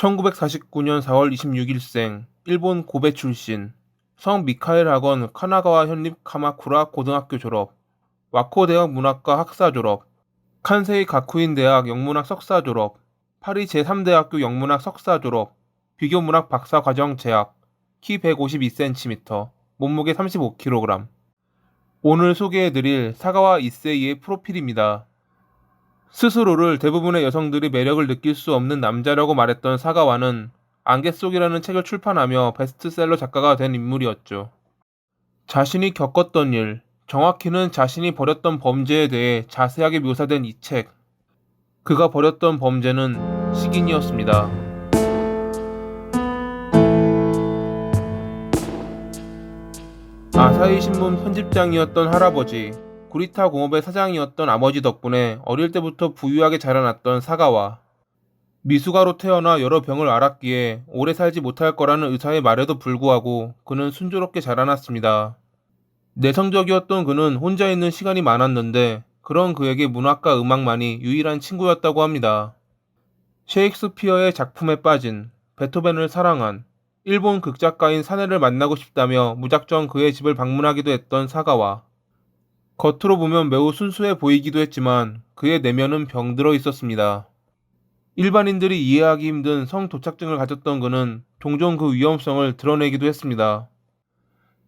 1949년 4월 26일생, 일본 고베 출신, 성 미카엘 학원 카나가와 현립 카마쿠라 고등학교 졸업, 와코 대학 문학과 학사 졸업, 칸세이 가쿠인 대학 영문학 석사 졸업, 파리 제3대학교 영문학 석사 졸업, 비교문학 박사 과정 재학, 키 152cm, 몸무게 35kg. 오늘 소개해드릴 사가와 이세이의 프로필입니다. 스스로를 대부분의 여성들이 매력을 느낄 수 없는 남자라고 말했던 사가와는 안개 속이라는 책을 출판하며 베스트셀러 작가가 된 인물이었죠. 자신이 겪었던 일, 정확히는 자신이 벌였던 범죄에 대해 자세하게 묘사된 이 책. 그가 벌였던 범죄는 식인이었습니다. 아사히 신문 편집장이었던 할아버지, 구리타 공업의 사장이었던 아버지 덕분에 어릴 때부터 부유하게 자라났던 사가와 미숙아로 태어나 여러 병을 앓았기에 오래 살지 못할 거라는 의사의 말에도 불구하고 그는 순조롭게 자라났습니다. 내성적이었던 그는 혼자 있는 시간이 많았는데 그런 그에게 문학과 음악만이 유일한 친구였다고 합니다. 셰익스피어의 작품에 빠진 베토벤을 사랑한 일본 극작가인 사내를 만나고 싶다며 무작정 그의 집을 방문하기도 했던 사가와 겉으로 보면 매우 순수해 보이기도 했지만 그의 내면은 병들어 있었습니다. 일반인들이 이해하기 힘든 성도착증을 가졌던 그는 종종 그 위험성을 드러내기도 했습니다.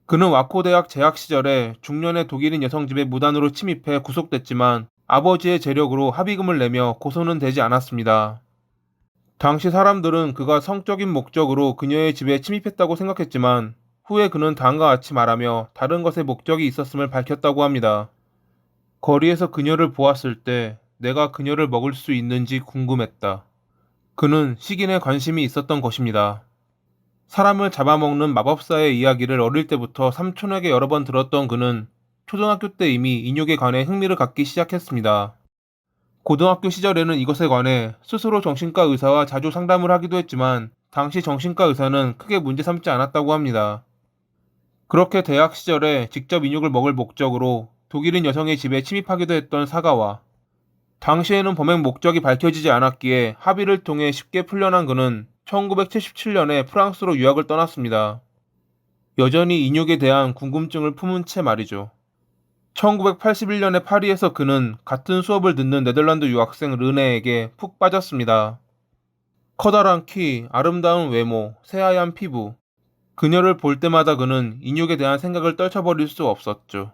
그는 와코 대학 재학 시절에 중년의 독일인 여성 집에 무단으로 침입해 구속됐지만 아버지의 재력으로 합의금을 내며 고소는 되지 않았습니다. 당시 사람들은 그가 성적인 목적으로 그녀의 집에 침입했다고 생각했지만 후에 그는 다음과 같이 말하며 다른 것에 목적이 있었음을 밝혔다고 합니다. 거리에서 그녀를 보았을 때 내가 그녀를 먹을 수 있는지 궁금했다. 그는 식인에 관심이 있었던 것입니다. 사람을 잡아먹는 마법사의 이야기를 어릴 때부터 삼촌에게 여러 번 들었던 그는 초등학교 때 이미 인육에 관해 흥미를 갖기 시작했습니다. 고등학교 시절에는 이것에 관해 스스로 정신과 의사와 자주 상담을 하기도 했지만 당시 정신과 의사는 크게 문제 삼지 않았다고 합니다. 그렇게 대학 시절에 직접 인육을 먹을 목적으로 독일인 여성의 집에 침입하기도 했던 사가와 당시에는 범행 목적이 밝혀지지 않았기에 합의를 통해 쉽게 풀려난 그는 1977년에 프랑스로 유학을 떠났습니다. 여전히 인육에 대한 궁금증을 품은 채 말이죠. 1981년에 파리에서 그는 같은 수업을 듣는 네덜란드 유학생 르네에게 푹 빠졌습니다. 커다란 키, 아름다운 외모, 새하얀 피부. 그녀를 볼 때마다 그는 인육에 대한 생각을 떨쳐버릴 수 없었죠.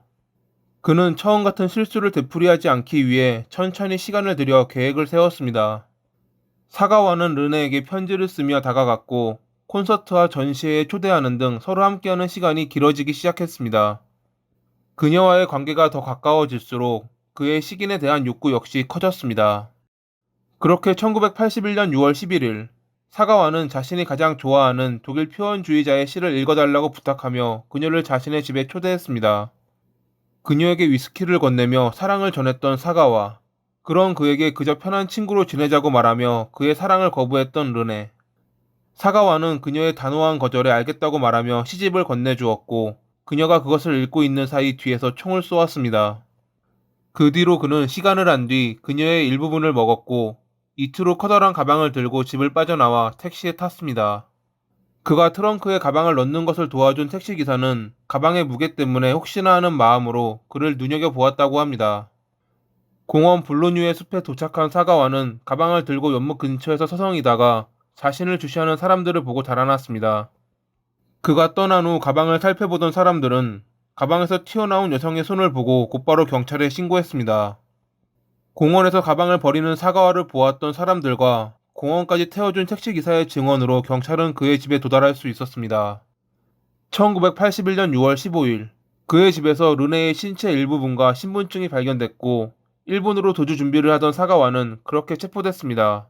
그는 처음 같은 실수를 되풀이하지 않기 위해 천천히 시간을 들여 계획을 세웠습니다. 사가와는 르네에게 편지를 쓰며 다가갔고 콘서트와 전시회에 초대하는 등 서로 함께하는 시간이 길어지기 시작했습니다. 그녀와의 관계가 더 가까워질수록 그의 식인에 대한 욕구 역시 커졌습니다. 그렇게 1981년 6월 11일 사가와는 자신이 가장 좋아하는 독일 표현주의자의 시를 읽어달라고 부탁하며 그녀를 자신의 집에 초대했습니다. 그녀에게 위스키를 건네며 사랑을 전했던 사가와 그런 그에게 그저 편한 친구로 지내자고 말하며 그의 사랑을 거부했던 르네. 사가와는 그녀의 단호한 거절에 알겠다고 말하며 시집을 건네주었고 그녀가 그것을 읽고 있는 사이 뒤에서 총을 쏘았습니다. 그 뒤로 그는 시간을 한뒤 그녀의 일부분을 먹었고 이틀 후 커다란 가방을 들고 집을 빠져나와 택시에 탔습니다. 그가 트렁크에 가방을 넣는 것을 도와준 택시 기사는 가방의 무게 때문에 혹시나 하는 마음으로 그를 눈여겨 보았다고 합니다. 공원 블루뉴의 숲에 도착한 사가와는 가방을 들고 연못 근처에서 서성이다가 자신을 주시하는 사람들을 보고 달아났습니다. 그가 떠난 후 가방을 살펴보던 사람들은 가방에서 튀어나온 여성의 손을 보고 곧바로 경찰에 신고했습니다. 공원에서 가방을 버리는 사가와를 보았던 사람들과 공원까지 태워준 택시기사의 증언으로 경찰은 그의 집에 도달할 수 있었습니다. 1981년 6월 15일, 그의 집에서 르네의 신체 일부분과 신분증이 발견됐고 일본으로 도주 준비를 하던 사가와는 그렇게 체포됐습니다.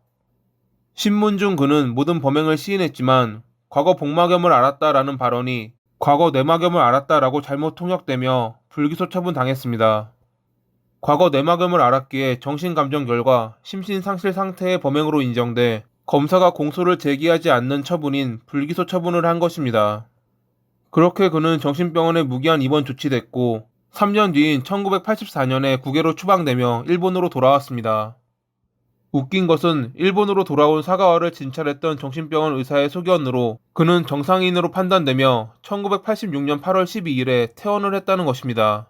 신문 중 그는 모든 범행을 시인했지만 과거 복막염을 앓았다라는 발언이 과거 뇌막염을 앓았다라고 잘못 통역되며 불기소 처분 당했습니다. 과거 뇌막염을 앓았기에 정신감정 결과 심신상실 상태의 범행으로 인정돼 검사가 공소를 제기하지 않는 처분인 불기소 처분을 한 것입니다. 그렇게 그는 정신병원에 무기한 입원 조치됐고 3년 뒤인 1984년에 국외로 추방되며 일본으로 돌아왔습니다. 웃긴 것은 일본으로 돌아온 사가와를 진찰했던 정신병원 의사의 소견으로 그는 정상인으로 판단되며 1986년 8월 12일에 퇴원을 했다는 것입니다.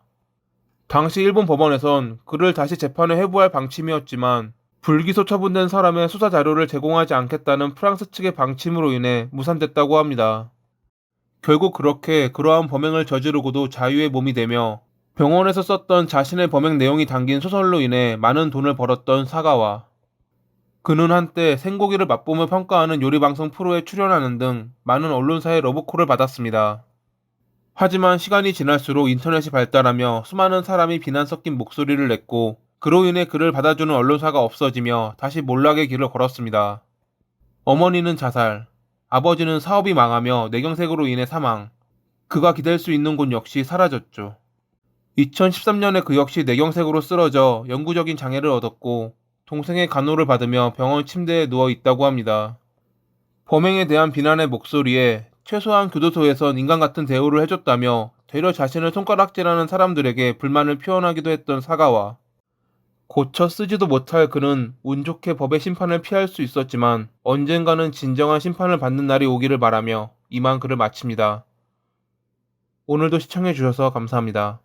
당시 일본 법원에선 그를 다시 재판에 회부할 방침이었지만 불기소 처분된 사람의 수사 자료를 제공하지 않겠다는 프랑스 측의 방침으로 인해 무산됐다고 합니다. 결국 그렇게 그러한 범행을 저지르고도 자유의 몸이 되며 병원에서 썼던 자신의 범행 내용이 담긴 소설로 인해 많은 돈을 벌었던 사가와 그는 한때 생고기를 맛보며 평가하는 요리 방송 프로에 출연하는 등 많은 언론사의 러브콜을 받았습니다. 하지만 시간이 지날수록 인터넷이 발달하며 수많은 사람이 비난 섞인 목소리를 냈고 그로 인해 그를 받아주는 언론사가 없어지며 다시 몰락의 길을 걸었습니다. 어머니는 자살, 아버지는 사업이 망하며 뇌경색으로 인해 사망, 그가 기댈 수 있는 곳 역시 사라졌죠. 2013년에 그 역시 뇌경색으로 쓰러져 영구적인 장애를 얻었고 동생의 간호를 받으며 병원 침대에 누워 있다고 합니다. 범행에 대한 비난의 목소리에 최소한 교도소에선 인간 같은 대우를 해줬다며 되려 자신을 손가락질하는 사람들에게 불만을 표현하기도 했던 사가와 고쳐 쓰지도 못할 그는 운 좋게 법의 심판을 피할 수 있었지만 언젠가는 진정한 심판을 받는 날이 오기를 바라며 이만 글을 마칩니다. 오늘도 시청해주셔서 감사합니다.